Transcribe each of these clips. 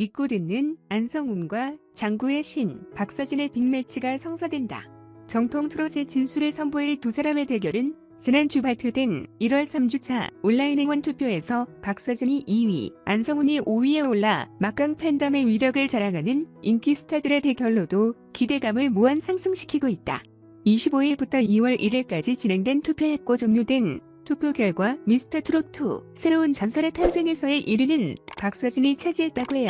믿고 듣는 안성훈과 장구의 신 박서진의 빅매치가 성사된다. 정통 트롯의 진술을 선보일 두 사람의 대결은 지난주 발표된 1월 3주차 온라인 행원 투표에서 박서진이 2위, 안성훈이 5위에 올라 막강 팬덤의 위력을 자랑하는 인기 스타들의 대결로도 기대감을 무한 상승시키고 있다. 25일부터 2월 1일까지 진행된 투표했고 종료된 투표 결과 미스터 트롯2 새로운 전설의 탄생에서의 1위는 박서진이 차지했다고 해요.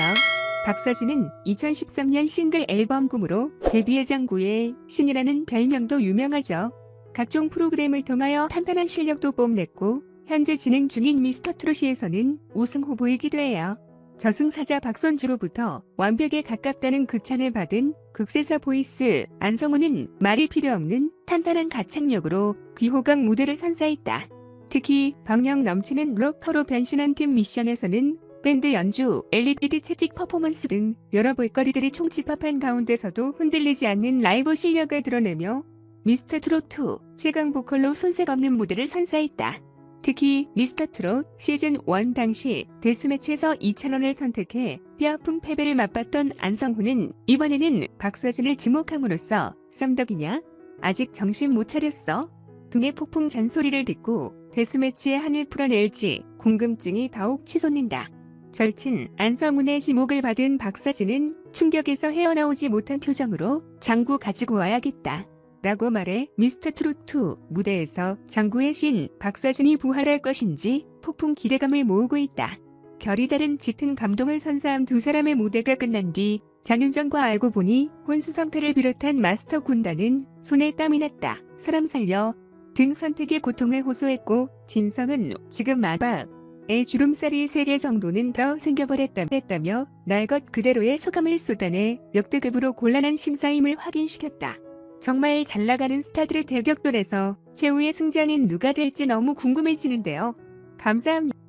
박서진은 2013년 싱글 앨범 꿈으로 데뷔의 장구의 신이라는 별명도 유명하죠. 각종 프로그램을 통하여 탄탄한 실력도 뽐냈고 현재 진행 중인 미스터 트롯시에서는 우승 후보이기도 해요. 저승사자 박선주로부터 완벽에 가깝다는 극찬을 받은 극세사 보이스 안성우는 말이 필요 없는 탄탄한 가창력으로 귀호강 무대를 선사했다. 특히 방력 넘치는 록커로 변신한 팀 미션에서는 밴드 연주, LED 채찍 퍼포먼스 등 여러 볼거리들이 총집합한 가운데서도 흔들리지 않는 라이브 실력을 드러내며 미스터 트롯2 최강 보컬로 손색 없는 무대를 선사했다. 특히 미스터 트롯 시즌 1 당시 데스매치에서 2,000원을 선택해 뼈아픈 패배를 맛봤던 안성훈은 이번에는 박서진을 지목함으로써 쌈덕이냐? 아직 정신 못 차렸어? 등의 폭풍 잔소리를 듣고 데스매치의 한을 풀어낼지 궁금증이 더욱 치솟는다. 절친 안성훈의 지목을 받은 박서진은 충격에서 헤어나오지 못한 표정으로 장구 가지고 와야겠다. 라고 말해 미스터 트롯2 무대에서 장구의 신 박서진이 부활할 것인지 폭풍 기대감을 모으고 있다. 결이 다른 짙은 감동을 선사한 두 사람의 무대가 끝난 뒤 장윤정과 알고 보니 혼수 상태를 비롯한 마스터 군단은 손에 땀이 났다. 사람 살려 등 선택의 고통을 호소했고 진성은 지금 마박의 주름살이 3개 정도는 더 생겨버렸다며 날 것 그대로의 소감을 쏟아내 역대급으로 곤란한 심사임을 확인시켰다. 정말 잘 나가는 스타들의 대격돌에서 최후의 승자는 누가 될지 너무 궁금해지는데요. 감사합니다.